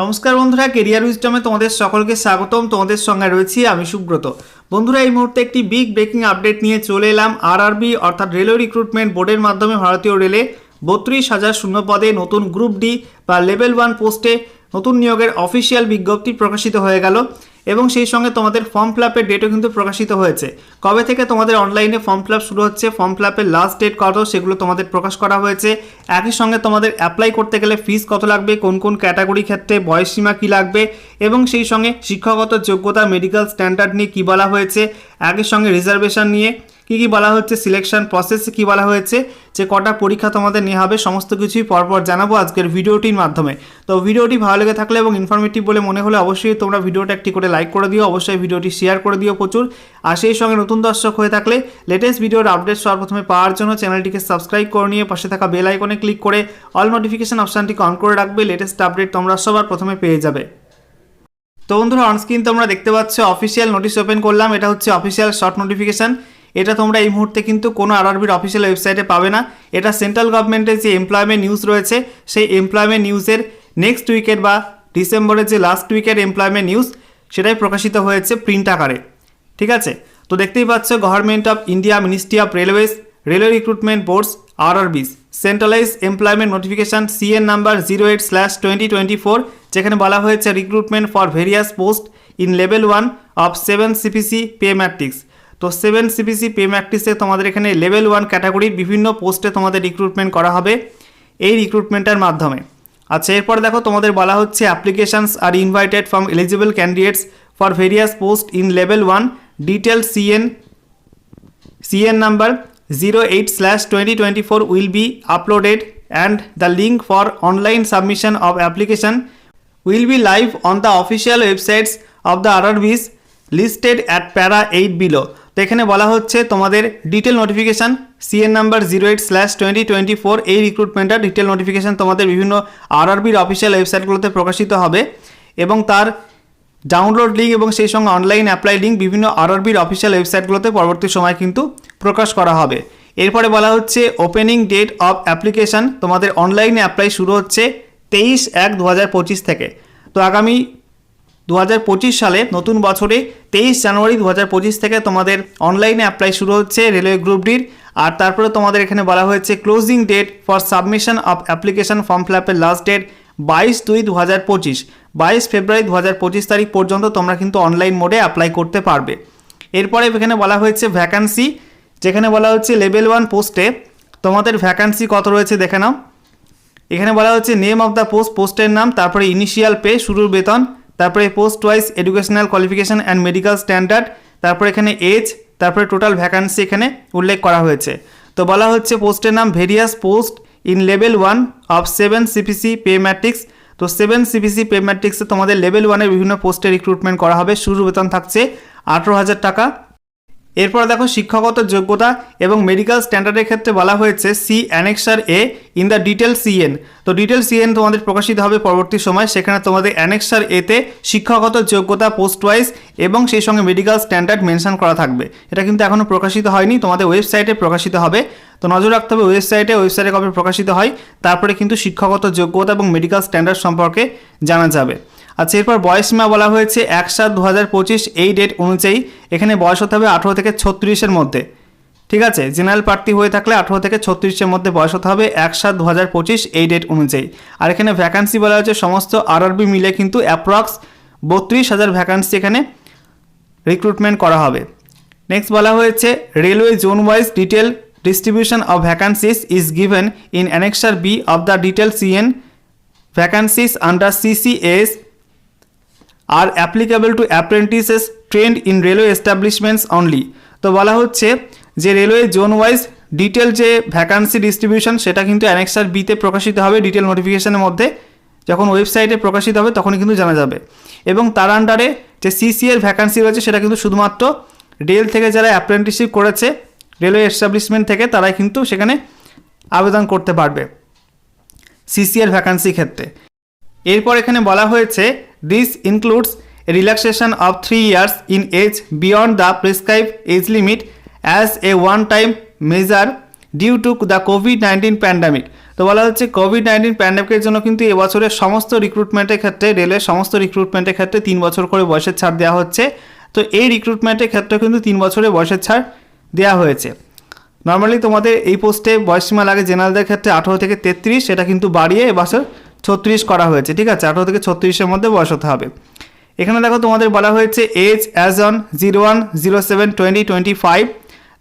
নমস্কার বন্ধুরা কেরিয়ার উইস্টমে তোমাদের সকলকে স্বাগতম। তোমাদের সঙ্গে রয়েছি আমি সুব্রত। বন্ধুরা, এই মুহূর্তে একটি বিগ ব্রেকিং আপডেট নিয়ে চলে এলাম আরআরবি অর্থাৎ রেলওয়ে রিক্রুটমেন্ট বোর্ডের মাধ্যমে ভারতীয় রেলে বত্রিশ হাজার শূন্য পদে নতুন গ্রুপ ডি বা লেভেল ওয়ান পোস্টে নতুন নিয়োগের অফিসিয়াল বিজ্ঞপ্তি প্রকাশিত হয়ে গেল। এবং সেই সঙ্গে তোমাদের ফর্ম ফিল আপের ডেটও কিন্তু প্রকাশিত হয়েছে। কবে থেকে তোমাদের অনলাইনে ফর্ম ফিল আপ শুরু হচ্ছে ফর্ম ফিল আপের লাস্ট ডেট কত, সেগুলো তোমাদের প্রকাশ করা হয়েছে। একই সঙ্গে তোমাদের অ্যাপ্লাই করতে গেলে ফিস কত লাগবে, কোন কোন ক্যাটাগরি ক্ষেত্রে বয়সসীমা কী লাগবে, এবং সেই সঙ্গে শিক্ষাগত যোগ্যতা মেডিকেল স্ট্যান্ডার্ড নিয়ে কী বলা হয়েছে, একই সঙ্গে রিজার্ভেশন নিয়ে কী কী বলা হচ্ছে সিলেকশন প্রসেসে কী বলা হয়েছে, যে কটা পরীক্ষা তোমাদের নেওয়া হবে, সমস্ত কিছুই পরপর জানাব আজকের ভিডিওটির মাধ্যমে। তো ভিডিওটি ভালো লেগে থাকলে এবং ইনফরমেটিভ বলে মনে হলে অবশ্যই তোমরা ভিডিওটা একটি করে লাইক করে দিও, অবশ্যই ভিডিওটি শেয়ার করে দিও প্রচুর। আর সেই সঙ্গে নতুন দর্শক হয়ে থাকলে লেটেস্ট ভিডিওর আপডেট সবার প্রথমে পাওয়ার জন্য চ্যানেলটিকে সাবস্ক্রাইব করে নিয়ে পাশে থাকা বেল আইকনে ক্লিক করে অল নোটিফিকেশন অপশানটিকে অন করে রাখবে লেটেস্ট আপডেট তোমরা সবার প্রথমে পেয়ে যাবে। তো বন্ধুরা অনস্ক্রিন তোমরা দেখতে পাচ্ছ অফিসিয়াল নোটিশ ওপেন করলাম, এটা হচ্ছে অফিসিয়াল শর্ট নোটিফিকেশন এটা তোমরা এই মুহূর্তে কিন্তু কোনো আরআরবির অফিসিয়াল ওয়েবসাইটে পাবে না। এটা সেন্ট্রাল গভর্নমেন্টের যে এমপ্লয়মেন্ট নিউজ রয়েছে, সেই এমপ্লয়মেন্ট নিউজের নেক্সট উইকের বা ডিসেম্বরের যে লাস্ট উইকের এমপ্লয়মেন্ট নিউজ সেটাই প্রকাশিত হয়েছে প্রিন্ট আকারে। ঠিক আছে? তো দেখতেই পাচ্ছ government of India ministry of railways railway recruitment boards RRBs centralise employment notification CN number zero eight slash twenty twenty four যেখানে বলা হয়েছে recruitment for various post in level one of seven CPC pay matrix তো seven CPC pay ম্যাট্রিক্সে তোমাদের এখানে level one ক্যাটাগরির বিভিন্ন পোস্টে তোমাদের রিক্রুটমেন্ট করা হবে এই রিক্রুটমেন্টের মাধ্যমে। আচ্ছা এরপর দেখো তোমাদের বলা হচ্ছে applications are invited from eligible candidates for various post in level one detail CN CN number 08 slash 2024 will be uploaded and the link for online submission of application will be live on the official websites of the RRBs listed at para 8 below তো এখানে বলা হচ্ছে তোমাদের detail notification CN number zero eight slash twenty twenty four এই রিক্রুটমেন্টের detail notification তোমাদের বিভিন্ন আরআরবির official ওয়েবসাইটগুলোতে প্রকাশিত হবে এবং তার ডাউনলোড লিঙ্ক এবং সেই সঙ্গে অনলাইন অ্যাপ্লাই লিঙ্ক বিভিন্ন আরআরবির অফিসিয়াল ওয়েবসাইটগুলোতে পরবর্তী সময় কিন্তু প্রকাশ করা হবে। এরপরে বলা হচ্ছে ওপেনিং ডেট অফ অ্যাপ্লিকেশান তোমাদের অনলাইনে অ্যাপ্লাই শুরু হচ্ছে তেইশ এক দু হাজার পঁচিশ থেকে। তো আগামী দু হাজার পঁচিশ সালে নতুন বছরে তেইশ জানুয়ারি দু হাজার পঁচিশ থেকে তোমাদের অনলাইনে অ্যাপ্লাই শুরু হচ্ছে রেলওয়ে গ্রুপ ডির আর তারপরে তোমাদের এখানে বলা হয়েছে closing date for submission of application form fill আপের লাস্ট ডেট বাইশ দুই দু হাজার পঁচিশ। বাইশ ফেব্রুয়ারি দু হাজার পঁচিশ তারিখ পর্যন্ত তোমরা কিন্তু অনলাইন মোডে অ্যাপ্লাই করতে পারবে। এরপরে এখানে বলা হয়েছে ভ্যাকান্সি যেখানে বলা হচ্ছে লেভেল ওয়ান পোস্টে তোমাদের ভ্যাকান্সি কত রয়েছে দেখে নাও। এখানে বলা হচ্ছে নেম অফ দ্য পোস্ট পোস্টের নাম, তারপরে ইনিশিয়াল পে শুরুর বেতন তারপরে post wise educational qualification and medical standard তারপরে এখানে এজ তারপরে টোটাল ভ্যাকান্সি এখানে উল্লেখ করা হয়েছে। তো বলা হচ্ছে পোস্টের নাম various post in level one of seven CPC pay matrix তো সেভেন সিপিসি পে ম্যাট্রিক্সে তোমাদের লেভেল ওয়ানের বিভিন্ন পোস্টে রিক্রুটমেন্ট করা হবে। শুরু বেতন থাকছে আঠেরো হাজার টাকা। এরপর দেখো শিক্ষাগত যোগ্যতা এবং মেডিকেল স্ট্যান্ডার্ডের ক্ষেত্রে বলা হয়েছে C annexure A in the detail CN তো ডিটেল সিএন তোমাদের প্রকাশিত হবে পরবর্তী সময়। সেখানে তোমাদের অ্যানেক্সার এতে শিক্ষাগত যোগ্যতা পোস্ট ওয়াইজ এবং সেই সঙ্গে মেডিকেল স্ট্যান্ডার্ড মেনশন করা থাকবে। এটা কিন্তু এখনও প্রকাশিত হয়নি, তোমাদের ওয়েবসাইটে প্রকাশিত হবে। তো নজর রাখতে হবে ওয়েবসাইটে ওয়েবসাইটে কবে প্রকাশিত হয়, তারপরে কিন্তু শিক্ষাগত যোগ্যতা এবং মেডিকেল স্ট্যান্ডার্ড সম্পর্কে জানা যাবে। আচ্ছা এরপর বয়সীমা বলা হয়েছে এক সাত দু এই ডেট অনুযায়ী এখানে বয়স হতে হবে আঠেরো থেকে ছত্রিশের মধ্যে। ঠিক আছে? জেনারেল প্রার্থী হয়ে থাকলে আঠেরো থেকে ছত্রিশের মধ্যে বয়স হতে হবে এক সাত দু এই ডেট অনুযায়ী। আর এখানে ভ্যাকান্সি বলা হয়েছে, সমস্ত আরআরবি মিলে কিন্তু অ্যাপ্রক্স বত্রিশ হাজার ভ্যাকান্সি এখানে রিক্রুটমেন্ট করা হবে। নেক্সট বলা হয়েছে railway zone wise detail distribution of vacancies is given in annexure B of the detail CN vacancies under CCS are applicable to apprentices trained in railway establishments only তো বলা হচ্ছে যে railway zone wise detail যে vacancy distribution সেটা কিন্তু annexure বিতে প্রকাশিত হবে ডিটেল নোটিফিকেশনের মধ্যে। যখন ওয়েবসাইটে প্রকাশিত হবে তখনই কিন্তু জানা যাবে। এবং তার আন্ডারে যে সিসি এর ভ্যাকান্সি রয়েছে সেটা কিন্তু শুধুমাত্র রেল থেকে যারা অ্যাপ্রেন্টিসশিপ করেছে রেলওয়ে এস্টাবলিশমেন্ট থেকে তারাই কিন্তু সেখানে আবেদন করতে পারবে। সিসিএর ভ্যাকান্সি ক্ষেত্রে। এরপর এখানে বলা হয়েছে this includes relaxation of three in age beyond the prescribe age limit as a one time measure due to the COVID nineteen pandemic তো বলা হচ্ছে কোভিড নাইন্টিন প্যান্ডেমিকের জন্য কিন্তু এবছরের সমস্ত রিক্রুটমেন্টের ক্ষেত্রে, রেলের সমস্ত রিক্রুটমেন্টের ক্ষেত্রে তিন বছর করে বয়সের ছাড় দেওয়া হচ্ছে। তো এই রিক্রুটমেন্টের ক্ষেত্রে কিন্তু তিন বছরের বয়সের ছাড় দেওয়া হয়েছে। নর্মালি তোমাদের এই পোস্টে বয়সসীমা লাগে জেনারেলদের ক্ষেত্রে আঠারো থেকে তেত্রিশ, সেটা কিন্তু বাড়িয়ে এবছর ছত্রিশ করা হয়েছে, ঠিক আছে? আঠারো থেকে ছত্রিশের মধ্যে বয়স হতে হবে। এখানে দেখো তোমাদের বলা হয়েছে age as on zero one zero seven twenty twenty five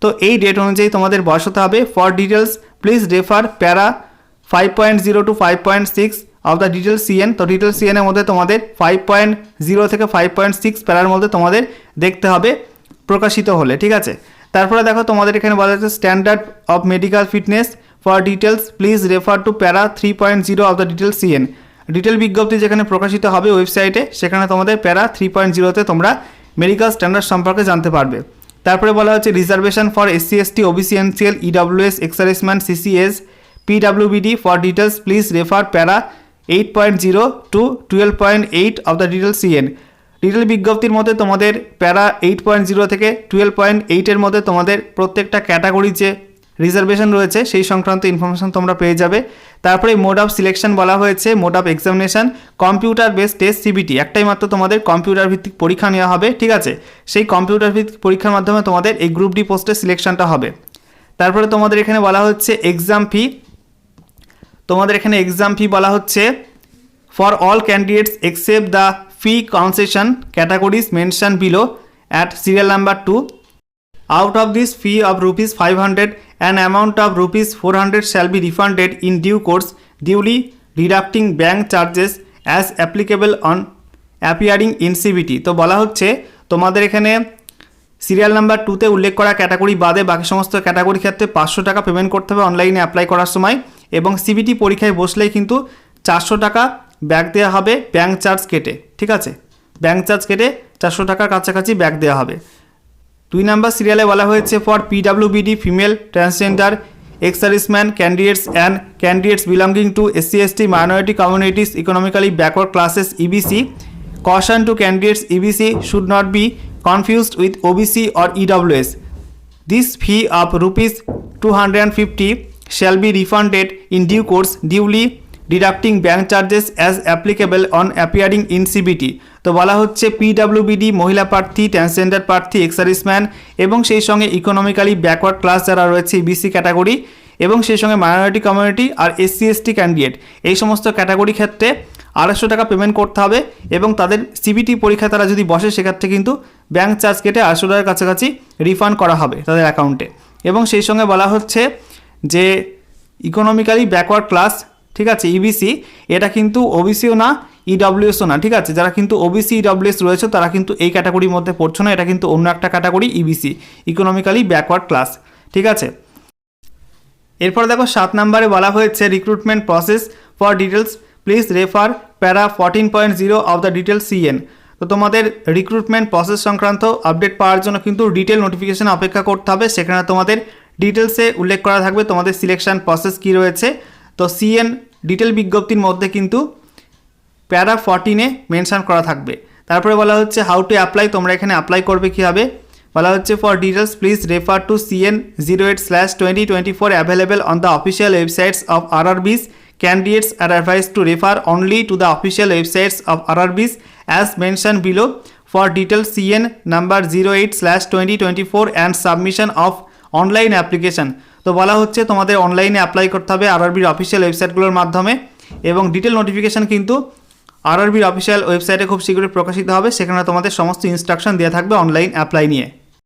তো এই ডেট অনুযায়ী তোমাদের বয়স হতে হবে for details please refer para five point zero two five point six of the detail CN তো ডিটেল সিএনের মধ্যে তোমাদের ফাইভ পয়েন্ট জিরো থেকে ফাইভ পয়েন্ট সিক্স প্যারার মধ্যে তোমাদের দেখতে হবে প্রকাশিত হলে, ঠিক আছে? তারপরে দেখো তোমাদের এখানে বলা হচ্ছে standard of medical fitness for details please refer to para three point zero of the detail CN detail বিজ্ঞপ্তি যেখানে প্রকাশিত হবে ওয়েবসাইটে সেখানে তোমাদের প্যারা থ্রি পয়েন্ট জিরোতে তোমরা মেডিকেল স্ট্যান্ডার্ড সম্পর্কে জানতে পারবে। তারপরে বলা হচ্ছে reservation for SC ST OBC NCL EWS exserviceman CCS পিডাব্লিউবিডি for details please refer para eight point zero two twelve point eight of the detail CN detail বিজ্ঞপ্তির মধ্যে তোমাদের প্যারা এইট পয়েন্ট জিরো থেকে টুয়েলভ পয়েন্ট এইটের মধ্যে তোমাদের প্রত্যেকটা category যে reservation রয়েছে, সেই সংক্রান্ত ইনফরমেশন তোমরা পেয়ে যাবে। তারপরে মোড অফ সিলেকশন বলা হয়েছে mode of examination computer base test CBT একটাই মাত্র তোমাদের কম্পিউটার ভিত্তিক পরীক্ষা নেওয়া হবে, ঠিক আছে? সেই কম্পিউটার ভিত্তিক পরীক্ষার মাধ্যমে তোমাদের এই গ্রুপ ডি পোস্টের সিলেকশনটা হবে। তারপরে তোমাদের এখানে বলা হচ্ছে এক্সাম ফি তোমাদের এখানে এক্সাম ফি বলা হচ্ছে for all candidates except the fee concession categories mention below at serial number two out of this fee of rupees 500 an amount of rupees 400 shall be refunded in due course, duly deducting bank charges as applicable on appearing in CBT তো বলা হচ্ছে, তোমাদের এখানে serial number টুতে উল্লেখ করা category বাদে বাকি সমস্ত ক্যাটাগরি ক্ষেত্রে পাঁচশো টাকা পেমেন্ট করতে হবে অনলাইনে অ্যাপ্লাই করার সময় এবং সিবিটি পরীক্ষায় বসলেই কিন্তু চারশো টাকা ব্যাক দেওয়া হবে ব্যাঙ্ক চার্জ কেটে, ঠিক আছে? ব্যাঙ্ক চার্জ কেটে চারশো টাকার কাছাকাছি ব্যাক দেওয়া হবে। দুই নাম্বার সিরিয়ালে বলা হয়েছে for পিডাব্লিউবিডি female transgender ex-serviceman candidates and candidates belonging to SC ST minority communities economically backward classes EBC caution to candidates EBC should not be confused with OBC or EWS. This fee of rupees 250 shall be refunded in due course, duly deducting bank charges as applicable on appearing in CBT তো বলা হচ্ছে পিডাব্লিউবিডি মহিলা প্রার্থী, transgender প্রার্থী এক্সারিসম্যান এবং সেই সঙ্গে economically backward class যারা রয়েছে ইবিসি ক্যাটাগরি এবং সেই সঙ্গে মাইনরিটি কমিউনিটি আর এসসি এসটি ক্যান্ডিডেট এই সমস্ত ক্যাটাগরি ক্ষেত্রে আড়াইশো টাকা পেমেন্ট করতে হবে এবং তাদের সিবিটি পরীক্ষা তারা যদি বসে, সেক্ষেত্রে কিন্তু ব্যাঙ্ক চার্জ কেটে আড়াইশো টাকার কাছাকাছি রিফান্ড করা হবে তাদের অ্যাকাউন্টে এবং সেই সঙ্গে বলা হচ্ছে যে ইকোনমিক্যালি ব্যাকওয়ার্ড ক্লাস ঠিক আছে ইবিসি এটা কিন্তু ওবিসিও না ইডব্লিউএসও না, ঠিক আছে? যারা কিন্তু ওবিসি ইডব্লিউএস রয়েছে, তারা কিন্তু এই ক্যাটাগরির মধ্যে পড়ছে না, এটা কিন্তু অন্য একটা category EBC economically backward class ঠিক আছে? এরপর দেখো, সাত নম্বরে বলা হয়েছে recruitment process for details please refer para fourteen point zero of the detail CN তো তোমাদের রিক্রুটমেন্ট প্রসেস সংক্রান্ত আপডেট পাওয়ার জন্য কিন্তু ডিটেল নোটিফিকেশান অপেক্ষা করতে হবে, সেখানে তোমাদের ডিটেলসে উল্লেখ করা থাকবে, তোমাদের সিলেকশন প্রসেস কী রয়েছে তো সিএন ডিটেল বিজ্ঞপ্তির মধ্যে কিন্তু প্যারা ফর্টিনে মেনশন করা থাকবে। তারপরে বলা হচ্ছে হাউ টু অ্যাপ্লাই তোমরা এখানে অ্যাপ্লাই করবে কীভাবে? বলা হচ্ছে for details please refer to CN zero eight slash twenty twenty four available on the official websites of RRBs candidates are advised to refer only to the official websites of RRBs as mentioned below. For detailed CN number 08 slash 2024 and submission of online application. তো বলা হচ্ছে তোমাদের অনলাইনে apply করতে হবে আরআরবির official ওয়েবসাইটগুলোর মাধ্যমে এবং detail notification কিন্তু আরআরবির অফিসিয়াল ওয়েবসাইটে খুব শীঘ্রই প্রকাশিত হবে। সেখানে তোমাদের সমস্ত ইনস্ট্রাকশন দেওয়া থাকবে অনলাইন অ্যাপ্লাই নিয়ে।